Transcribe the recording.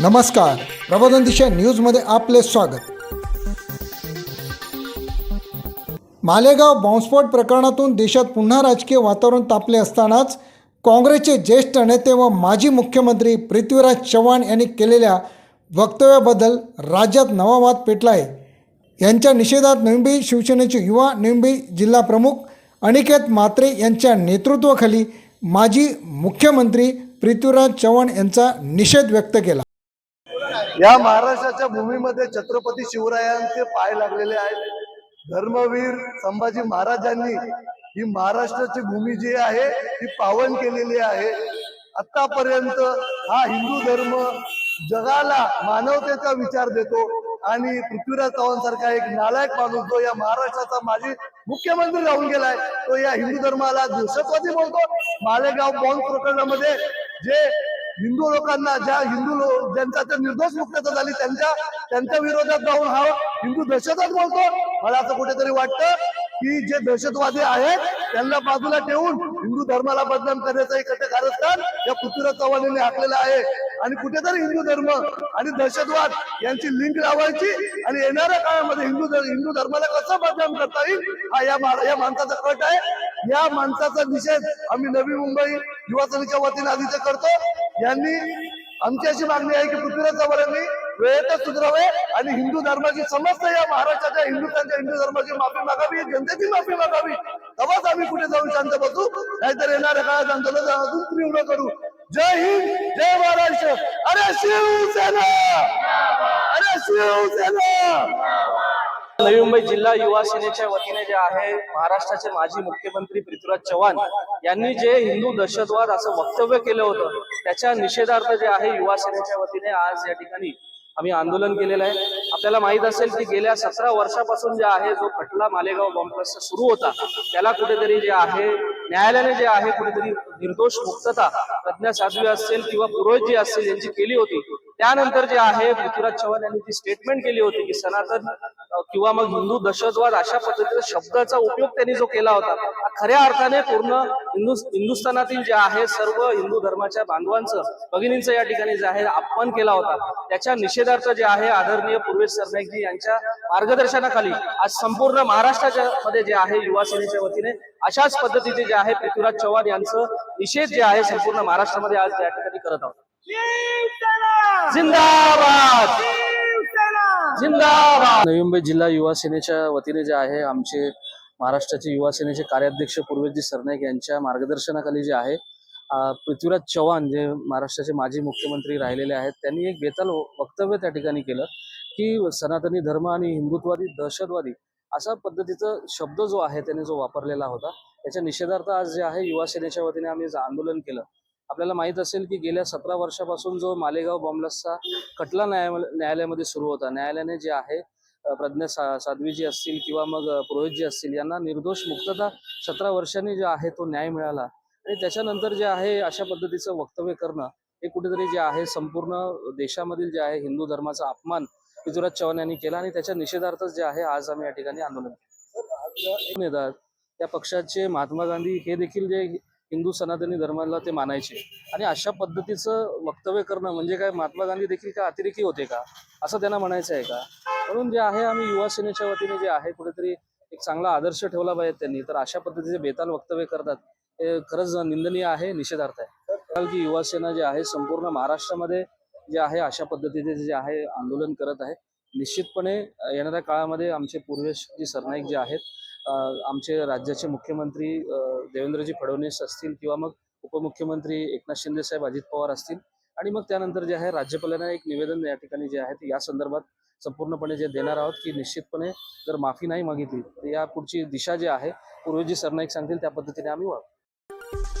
नमस्कार. प्रबोधन दिशा न्यूजमध्ये आपले स्वागत. मालेगाव बॉम्बस्फोट प्रकरणातून देशात पुन्हा राजकीय वातावरण तापले असतानाच काँग्रेसचे ज्येष्ठ नेते व माजी मुख्यमंत्री पृथ्वीराज चव्हाण यांनी केलेल्या वक्तव्याबद्दल राज्यात नवा वाद पेटला आहे. यांच्या निषेधात नवी शिवसेनेचे युवा नवी जिल्हा प्रमुख अनिकेत मात्रे यांच्या नेतृत्वाखाली माजी मुख्यमंत्री पृथ्वीराज चव्हाण यांचा निषेध व्यक्त केला. या महाराष्ट्राच्या भूमीमध्ये छत्रपती शिवरायांचे पाय लागलेले आहेत. धर्मवीर संभाजी महाराजांनी ही महाराष्ट्राची भूमी जी आहे ती पावन केलेली आहे. आतापर्यंत हा हिंदू धर्म जगाला मानवतेचा विचार देतो आणि पृथ्वीराज चव्हाण सारखा एक नालायक माणूस जो या महाराष्ट्राचा माजी मुख्यमंत्री राहून गेलाय तो या हिंदू धर्माला दहशतवादी बोलतो. मालेगाव बॉम्ब प्रकरणामध्ये जे हिंदू लोकांना ज्या हिंदू लोक ज्यांचा ते निर्दोष मुक्तता झाली त्यांच्या त्यांच्या विरोधात जाऊन हा हिंदू दहशतवाद बोलतो. मला असं कुठेतरी वाटतं की जे दहशतवादी आहेत त्यांना बाजूला ठेवून हिंदू धर्माला बदनाम करण्याचं एक कारस्थान या पृथ्वीराज चव्हाणीने आखलेलं आहे. आणि कुठेतरी हिंदू धर्म आणि दहशतवाद यांची लिंक लावायची आणि येणाऱ्या काळामध्ये हिंदू धर्म- हिंदू धर्माला कसं बदनाम करता येईल हा या या माणसाचा कट आहे. या माणसाचा निषेध आम्ही नवी मुंबई युवा सेनेच्या वतीने आधीच करतो. यांनी आमची अशी मागणी आहे की पृथ्वीराज चव्हाण यांनी वेळेतच सुधारावे आणि हिंदू धर्माची समस्त या महाराष्ट्राच्या हिंदुस्थानच्या हिंदू धर्माची माफी मागावी जनतेची माफी मागावी. तेव्हाच आम्ही कुठे जाऊन शांत बसू? नाहीतर येणाऱ्या काळात आंदोलन अजून तीव्र करू. जय हिंद जय महाराष्ट्र. अरे शिवसेना! अरे शिवसेना! नवी मुंबई जिल्हा युवा सेनेच्या वतीने जे आहे महाराष्ट्राचे माजी मुख्यमंत्री पृथ्वीराज चव्हाण यांनी जे हिंदू दहशतवाद असं वक्तव्य केलं होतं त्याच्या निषेधार्थ जे आहे युवा सेनेच्या वतीने आज या ठिकाणी आम्ही आंदोलन केलेलं आहे. आपल्याला माहीत असेल की गेल्या सतरा वर्षापासून जे आहे जो खटला मालेगाव बॉम्बलास्ट सुरू होता त्याला कुठेतरी जे आहे न्यायालयाने जे आहे कुठेतरी निर्दोष मुक्तता प्रज्ञा साधवी असेल किंवा पुरोहित जी असेल यांची केली होती. त्यानंतर जे आहे पृथ्वीराज चव्हाण यांनी ती स्टेटमेंट केली होती की सनातन किंवा मग हिंदू दहशतवाद अशा पद्धतीचा शब्दाचा उपयोग त्यांनी जो केला होता खऱ्या अर्थाने पूर्ण हिंदू हिंदुस्थानातील जे आहे सर्व हिंदू धर्माच्या बांधवांचं भगिनींचं या ठिकाणी जे आहे अपमान केला होता. त्याच्या निषेधार्थ जे आहे आदरणीय पूर्वेश सरनाईकजी यांच्या मार्गदर्शनाखाली आज संपूर्ण महाराष्ट्राच्या मध्ये जे आहे युवा सेनेच्या वतीने अशाच पद्धतीचे जे आहे पृथ्वीराज चव्हाण यांचं निषेध जे आहे संपूर्ण महाराष्ट्रामध्ये आज या ठिकाणी करत आहोत. जिंदाबाद! जिंदाबाद! नवी मुंबई जिल्हा युवा सेनेच्या वतीने जे आहे आमचे महाराष्ट्राचे युवा सेनेचे कार्याध्यक्ष पूर्वेशजी सरनाईक यांच्या मार्गदर्शनाखाली जे आहे पृथ्वीराज चव्हाण जे महाराष्ट्राचे माजी मुख्यमंत्री राहिलेले आहेत त्यांनी एक बेताल वक्तव्य त्या ठिकाणी केलं की सनातनी धर्म आणि हिंदुत्वादी दहशतवादी असा पद्धतीचा शब्द जो आहे त्याने जो वापरलेला होता त्याच्या निषेधार्थ आज जे आहे युवा सेनेच्या वतीने आम्ही आंदोलन केलं. आपल्याला माहीत असेल की गेल्या सतरा वर्षापासून जो मालेगाव बॉम्बलासचा खटला न्याया न्यायालयामध्ये सुरू होता न्यायालयाने जे आहे प्रज्ञा सा साध्वीजी असतील किंवा मग पुरोहितजी असतील यांना निर्दोष मुक्तता सतरा वर्षांनी जे आहे तो न्याय मिळाला आणि त्याच्यानंतर जे आहे अशा पद्धतीचं वक्तव्य करणं हे कुठेतरी जे आहे संपूर्ण देशामधील जे आहे हिंदू धर्माचा अपमान पृथ्वीराज चव्हाण यांनी केला आणि त्याच्या निषेधार्थच जे आहे आज आम्ही या ठिकाणी आंदोलन केलं. त्या पक्षाचे महात्मा गांधी हे देखील जे हिंदू सनातनी धर्माला ते मानायचे. आणि अशा पद्धतीचं वक्तव्य करणं म्हणजे काय महात्मा गांधी देखील का अतिरेकी होते का? असं त्यांना म्हणायचं आहे का? म्हणून जे आहे आम्ही युवा सेनेच्या वतीने जे आहे कुठेतरी एक चांगला आदर्श ठेवला पाहिजे त्यांनी. तर अशा पद्धतीचे बेताल वक्तव्य करतात. हे खरंच निंदनीय आहे निषेधार्थ आहे. कारण की युवा सेना जे आहे संपूर्ण महाराष्ट्रामध्ये जे आहे अशा पद्धतीचे जे आहे आंदोलन करत आहे. निश्चितपणे येणाऱ्या काळामध्ये आमचे पूर्वेशजी सरनाईक जे आहेत आमचे राज्याचे मुख्यमंत्री देवेंद्रजी फडणवीस असतील किंवा मग उपमुख्यमंत्री एकनाथ शिंदे साहेब अजित पवार असतील. आणि मग त्यानंतर जे आहे राज्यपालांना एक निवेदन या ठिकाणी जे आहे ते या संदर्भात संपूर्णपणे जे देणार आहोत की निश्चितपणे जर माफी नाही मागितली तर या पुढची दिशा जी आहे पूर्वजी सरनाईक सांगतील त्या पद्धतीने आम्ही वागू.